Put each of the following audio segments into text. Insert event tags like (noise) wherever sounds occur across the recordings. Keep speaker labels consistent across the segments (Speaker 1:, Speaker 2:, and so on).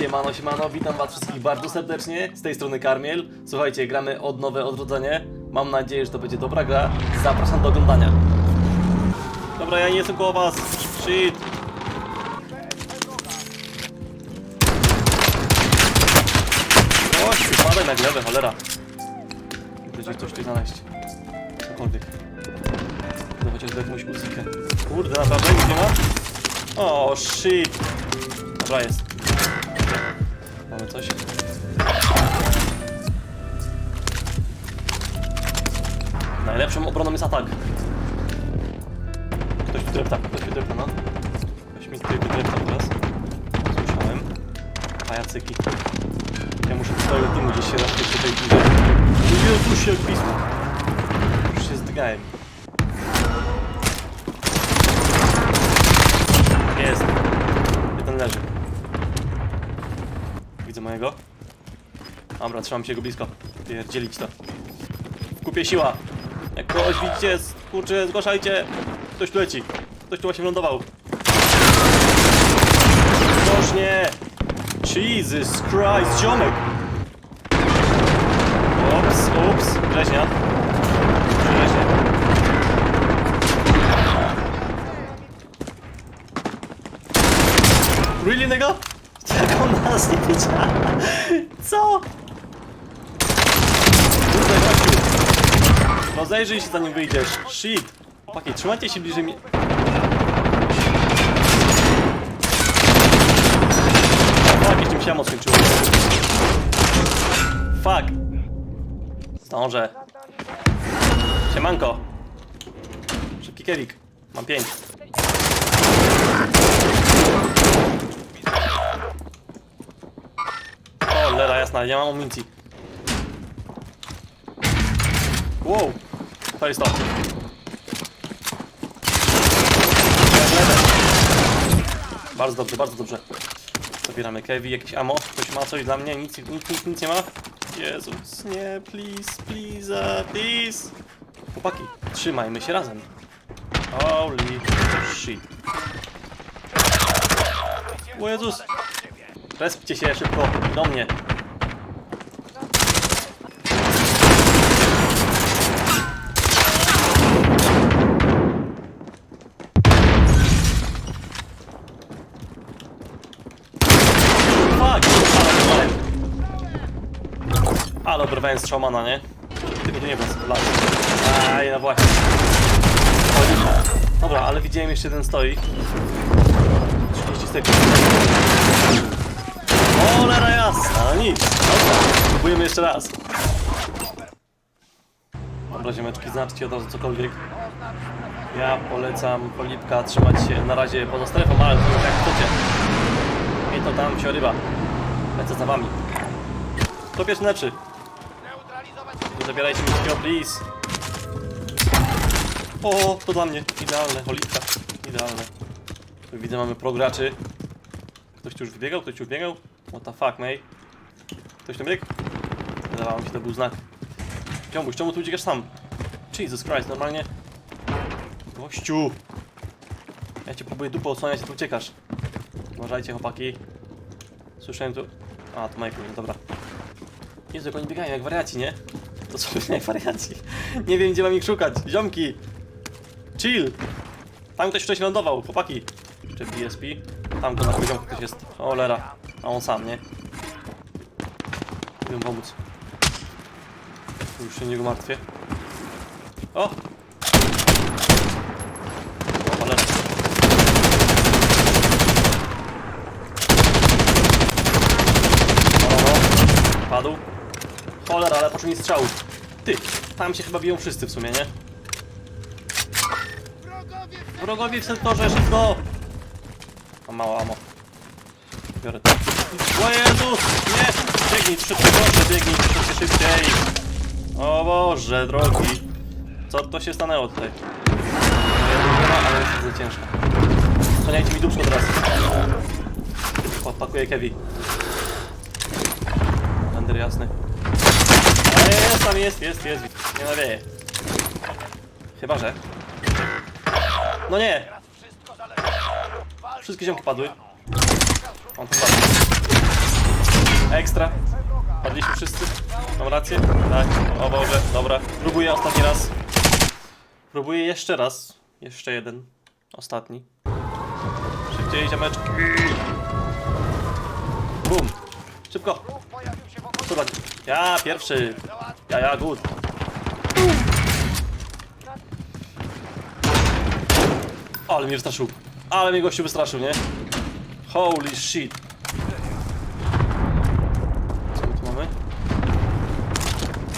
Speaker 1: Siemano, siemano, witam was wszystkich bardzo serdecznie, z tej strony Karmiel. Słuchajcie, gramy od nowe odrodzenie. Mam nadzieję, że to będzie dobra gra. Zapraszam do oglądania. Dobra, ja nie jestem koło was. Shit. Oś, spadaj na glebę, cholera. Będzie coś tu znaleźć. Cokolwiek. No chociażby jakąś muzykę. Kurde, naprawdę nic nie ma? O, shit. Dobra, jest. Mamy coś? Najlepszą obroną jest atak. Ktoś tu drepta, ktoś tu drepta, no. Ktoś mi tutaj drepta teraz. Słyszałem. Pajacyki. Ja muszę do swojego teamu gdzieś się raczej tutaj bliżej. Jezusie, jak pismo. Już się zdygałem. Jest. Jeden leży. Widzę mojego. Dobra, trzymam się go blisko. Pierdzielić to. W kupie siła. Jak kogoś widzicie, kurczę, zgłaszajcie. Ktoś tu leci. Ktoś tu właśnie lądował. Ostrożnie! Jesus Christ, ziomek! Ups, ups. Grześnia. Grześnia. Really, nigga? Jak on nas nie wiedziała? Co? Kurde, gościu. Rozejrzyj się zanim wyjdziesz. Shit. Chłopaki, trzymajcie się bliżej mnie. Fuck, jeszcze mi się ammo skończyło. Fuck. Zdążę. Siemanko. Szybki kewik. Mam pięć. O, lera jasna, nie mam amunicji. Wow, to jest to. Bardzo dobrze, bardzo dobrze. Zabieramy Kevi, jakieś ammo. Ktoś ma coś dla mnie? Nic, nic, nic, nic nie ma? Jezus, nie, please, please, please. Chłopaki, trzymajmy się razem. Holy shit. O Jezus! Respcie się szybko, do mnie. Fuck! Ale Ale obrywałem strzałmana, nie? Tylko tu nie was. Aj, no właśnie. Oj, Dobra, ale widziałem jeszcze jeden stoi. 30 sekund. Cholera jasna, no nic. Dobra, spróbujemy jeszcze raz. Dobra, ziomeczki, znaczcie od razu cokolwiek. Ja polecam polipka trzymać się na razie poza strefą, ale to już jak chcecie. I to tam się ryba. Lecę za wami. Kto pierwszy lepszy? Zabierajcie mi wszystkiego, please. O, to dla mnie. Idealne, oliwka. Idealne. Tu widzę, mamy pro graczy. Ktoś tu już wybiegał? Ktoś tu już biegał? What the fuck, mate? Ktoś tam biegł? Wydawało mi się, to był znak. Ciąbuś, czemu tu uciekasz sam? Jesus Christ, normalnie. Gościu! Ja cię próbuję dupę osłaniać, a tu uciekasz. Uważajcie, chłopaki. Słyszałem tu... A, to Michael, dobra. Jezu, jak oni biegają, jak wariaci, nie? To są jak (laughs) wariaci. Nie wiem, gdzie mam ich szukać. Ziomki! Chill! Tam ktoś wcześniej lądował, chłopaki. Czy BSP? Tam go na poziomku ktoś jest. Cholera. A on sam, nie? Idę pomóc. Już się niego martwię. O! O, cholera. O, no. Padł. Cholera, ale poczuł mi strzał. Ty, tam się chyba biją wszyscy w sumie, nie? Wrogowie w sektorze, szybko! Mam mało amo. Biorę to. O Jezus! Nie! Biegnij szybko, proszę, biegnij troszeczkę szybciej! O Boże, drogi! Co to się stanęło tutaj? Nie ma, ale jest za ciężko. Przeniajcie mi dupsko teraz. Podpakuję Kevi. Będę jasny. Jest tam, jest, jest, jest. Nie nawieje. Chyba, że... No nie! Wszystkie ziomki padły. On tu padł. ekstra. Padliśmy wszyscy? Mam rację? Tak. O Boże, dobra. Próbuję ostatni raz. Próbuję jeszcze raz. Jeszcze jeden. Ostatni. Szybciej, ziomeczki. Bum. Szybko. Co tak? Ja pierwszy. Ja, ja, good. Ale mnie wystraszył. Ale mnie gościu wystraszył, nie? Holy shit. Co tu mamy?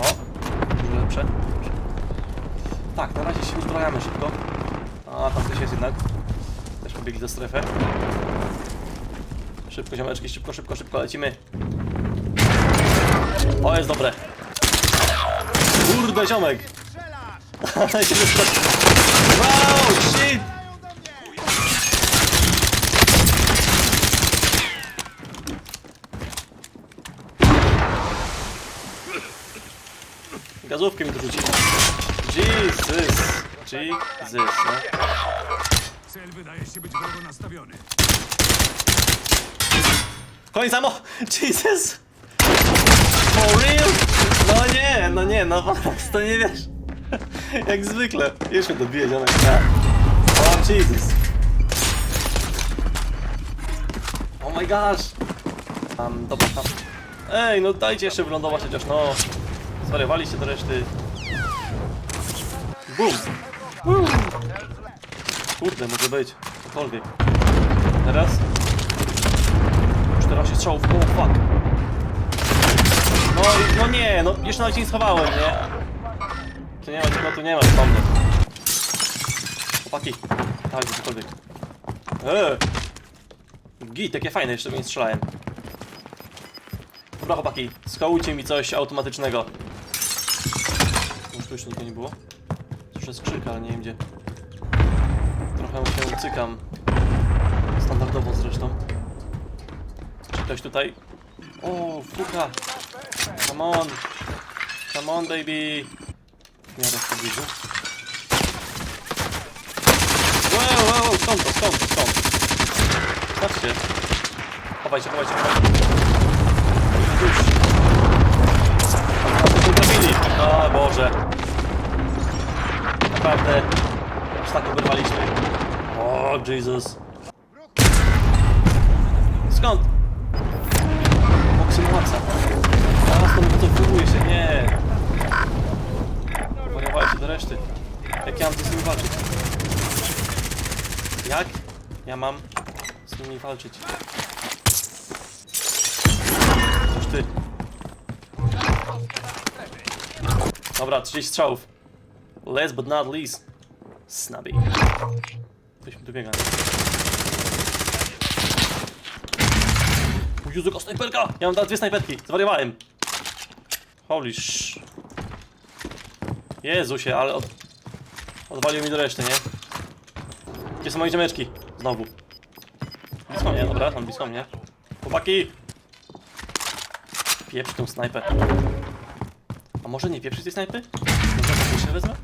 Speaker 1: O, dużo lepsze. Tak, na razie się uzbrajamy szybko. A, tam ktoś jest jednak. Też pobiegli do strefę. Szybko, ziomeczki, szybko, szybko, szybko, lecimy. O, jest dobre. Kurde, ziomek. Ale się wystraszył. Wow, shit! Gazówkę mi tu rzucili. Jesus! Jesus, no.
Speaker 2: Cel wydaje się być wrogo nastawiony.
Speaker 1: Koniec samo! Jesus! For real? No nie, no nie, no Max, to nie wiesz. (laughs) Jak zwykle. Już mnie dobije ziomek. O Jesus. Oh my gosh. Um, dobra, tam. Ej, no dajcie jeszcze wylądować chociaż, no. Zwariowaliście do reszty. Boom. Woo. Kurde, może być. Cokolwiek. Teraz. 14 strzałów, oh fuck. No, nie, no jeszcze nawet się nie schowałem, nie? Tu nie ma, no tu nie ma, wspomnę. Chłopaki, tak, cokolwiek. Eee. Git, takie fajne, jeszcze mnie nie strzelałem. Dobra chłopaki, skołujcie mi coś automatycznego. Może tu jeszcze nikogo nie było? Słyszę skrzyk, ale nie wiem gdzie. Trochę się cykam. Standardowo zresztą. Czy ktoś tutaj? O, fuka! Come on! Come on, baby! W miarę w pobliżu. Wow, wow, wow, skąd to, skąd to, skąd? Patrzcie. Chowajcie, chowajcie, chowajcie. Już. A to tu trafili. O Boże. Naprawdę. Aż tak oberwaliśmy. O, Jesus. Skąd? Boksy Teraz to wycofuje się, nie. Wariowajcie do reszty. Jak ja mam tu z nimi walczyć? Jak? Ja mam z nimi walczyć. Coś ty. Dobra, 30 strzałów. Last but not least. Snubby. Ktoś mi tu biega. Jezu, snajperka! Ja mam teraz dwie snajperki, zwariowałem. Holy sh... Jezusie, ale od... odwalił mi do reszty, nie? Gdzie są moje ziomeczki? Znowu. Blisko mnie, dobra, są blisko mnie. Chłopaki! Pieprz tą snajpę. A może nie pieprzyć tej snajpy? Może się wezmę?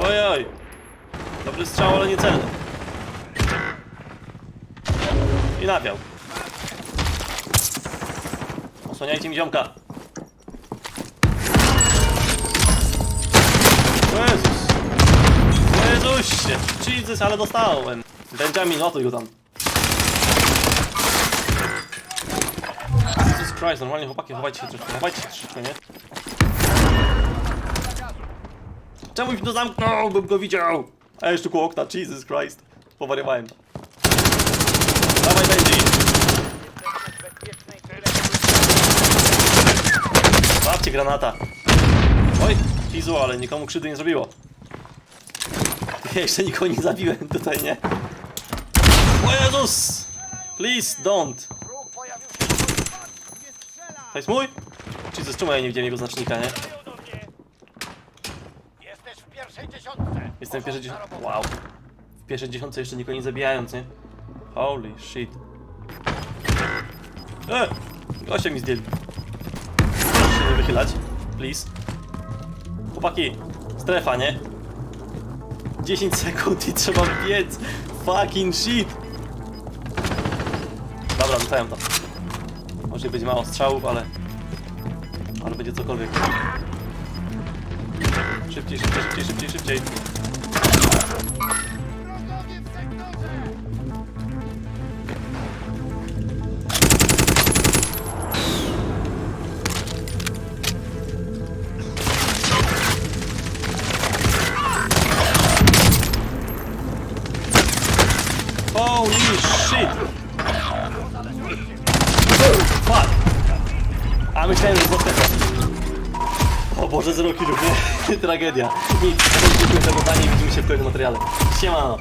Speaker 1: Ojoj! Dobry strzał, ale nie celny. I nawiał. Osłaniajcie mi ziomka. Jezus. Jezusie. Jesus, ale dostałem. Benjamin, otuj go tam. Jesus Christ, normalnie chłopaki, chowajcie się troszkę, chowajcie się troszkę, nie? Czemu mi to zamknął? Bym go widział! A jeszcze koło okna, Jesus Christ. Powariowałem. Granata. Oj, Fizu, ale nikomu krzywdy nie zrobiło. Ja jeszcze nikogo nie zabiłem tutaj, nie? O Jezus! Please, don't. To jest mój? Jesus, czemu ja nie widziałem jego znacznika, nie?
Speaker 3: Jesteś w pierwszej dziesiątce.
Speaker 1: Jestem w pierwszej dziesiątce. Wow. W pierwszej dziesiątce jeszcze nikogo nie zabijając, nie? Holy shit. E! Gościa mi zdjęli. Wychylać. Please. Chłopaki, strefa, nie? 10 sekund i trzeba biec. Fucking shit. Dobra, dostałem to. Może być mało strzałów, ale... Ale będzie cokolwiek. Szybciej, szybciej, szybciej, szybciej, szybciej. Fuck! A myślałem, że złote. O Boże, zero killów, nie? (laughs) Tragedia. Nic, dziękuję za oglądanie i widzimy się w kolejnym materiale. Siemano!